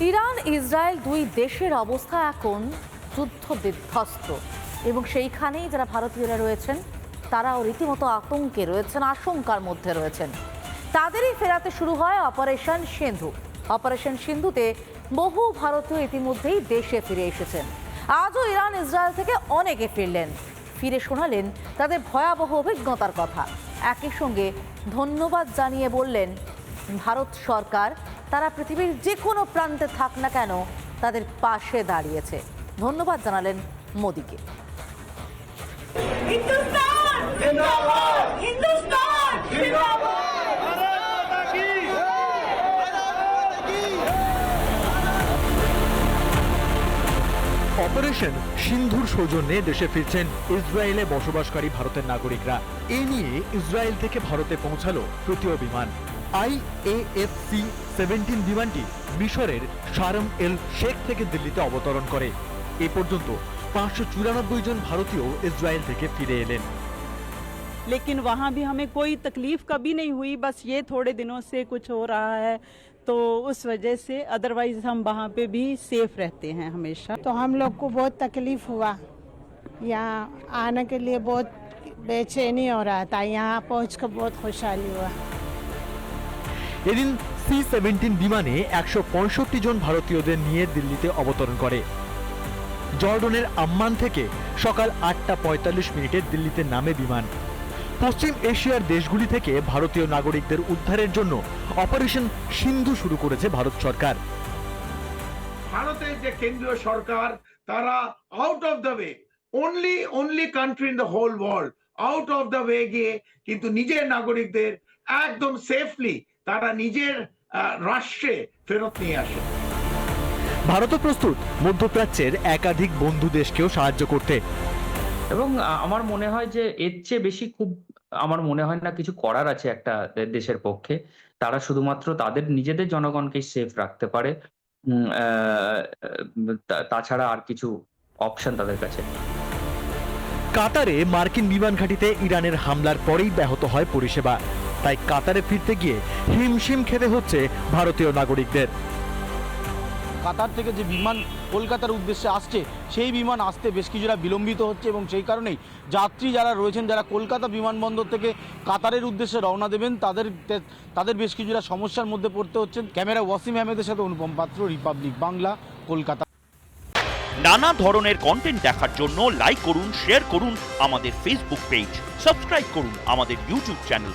Iran, Israel দুই দেশের অবস্থা এখন যুদ্ধ বিধ্বস্ত এবং সেইখানেই যারা ভারতীয়রা রয়েছেন, তারাও রীতিমতো আতঙ্কে রয়েছেন, আশঙ্কার মধ্যে রয়েছেন। তাদেরই ফেরাতে শুরু হয় অপারেশন সিন্ধু। অপারেশন সিন্ধুতে বহু ভারতীয় ইতিমধ্যেই দেশে ফিরে এসেছেন। আজও ইরান, ইসরায়েল থেকে অনেকে ফিরলেন। ফিরে শোনালেন তাদের ভয়াবহ অভিজ্ঞতার কথা। একই সঙ্গে ধন্যবাদ জানিয়ে বললেন, ভারত সরকার তারা পৃথিবীর যে কোনো প্রান্তে থাক না কেন তাদের পাশে দাঁড়িয়েছে। ধন্যবাদ জানালেন মোদীকে। অপারেশন সিন্ধুর সৌজন্যে দেশে ফিরছেন ইসরায়েলে বসবাসকারী ভারতের নাগরিকরা। এ নিয়ে ইসরায়েল থেকে ভারতে পৌঁছালো তৃতীয় বিমান। আইএএফসি সেভেন্টিন বিমানটি মিশরের শারম এল শেখ থেকে দিল্লিতে অবতরণ করে এ পর্যন্ত পাঁচশো চুরানব্বই জন ভারতীয় ইসরায়েল থেকে ফিরে এলেন लेकिन वहाँ भी हमें कोई तकलीफ कभी नहीं हुई बस ये थोड़े दिनों से कुछ हो रहा है तो उस वजह से अदरवाइज हम वहाँ पे भी सेफ रहते हैं हमेशा तो हम लोग को बहुत तकलीफ हुआ यहाँ आने के लिए बहुत बेचैनी हो रहा था यहाँ पहुँच कर बहुत खुशहाली हुआ এদিন সি সেভেন্টিন বিমানে একশো পঁয়ষট্টি জন ভারতীয়দের নিয়ে দিল্লিতে অবতরণ করে। জর্ডনের আম্মান থেকে সকাল আটটা পঁয়তাল্লিশ মিনিটে দিল্লিতে নামে বিমান। পশ্চিম এশিয়ার দেশগুলি থেকে ভারতীয় নাগরিকদের উদ্ধারের জন্য অপারেশন সিন্ধু শুরু করেছে ভারত সরকার। ভারতের যে কেন্দ্রীয় সরকার, তারা out of the way only only country in the whole world out of the way গিয়ে কিন্তু নিজের নাগরিকদের একদম সেফলি তারা নিজের রাষ্ট্রে ফেরত নিয়ে আসে। ভারতও প্রস্তুত মধ্যপ্রাচ্যের একাধিক বন্ধু দেশকেও সাহায্য করতে। এবং আমার মনে হয় যে এর চেয়ে বেশি খুব আমার মনে হয় না কিছু করার আছে একটা দেশের পক্ষে। তারা শুধুমাত্র তাদের নিজেদের জনগণকে সেফ রাখতে পারে। উম, আহ, তা- তাছাড়া আর কিছু অপশন তাদের কাছে। কাতারে মার্কিন বিমান ঘাঁটিতে ইরানের হামলার পরেই ব্যাহত হয় পরিষেবা। তাই কাতারে ফিরতে গিয়ে হিমশিম খেতে হচ্ছে ভারতীয় নাগরিকদের। কাতার থেকে যে বিমান কলকাতার উদ্দেশ্যে আসছে সেই বিমান আসতে বেশ কিছুটা বিলম্বিত হচ্ছে এবং সেই কারণেই যাত্রী যারা রয়েছেন যারা কলকাতা বিমানবন্দর থেকে কাতারের উদ্দেশ্যে রওনা দেবেন তাদের তাদের বেশ কিছুটা সমস্যার মধ্যে পড়তে হচ্ছে। ক্যামেরা ওয়াসিম আহমেদের সাথে অনুপম পাত্র রিপাবলিক বাংলা কলকাতা। নানা ধরনের কন্টেন্ট দেখার জন্য লাইক করুন শেয়ার করুন আমাদের ফেসবুক পেজ সাবস্ক্রাইব করুন আমাদের ইউটিউব চ্যানেল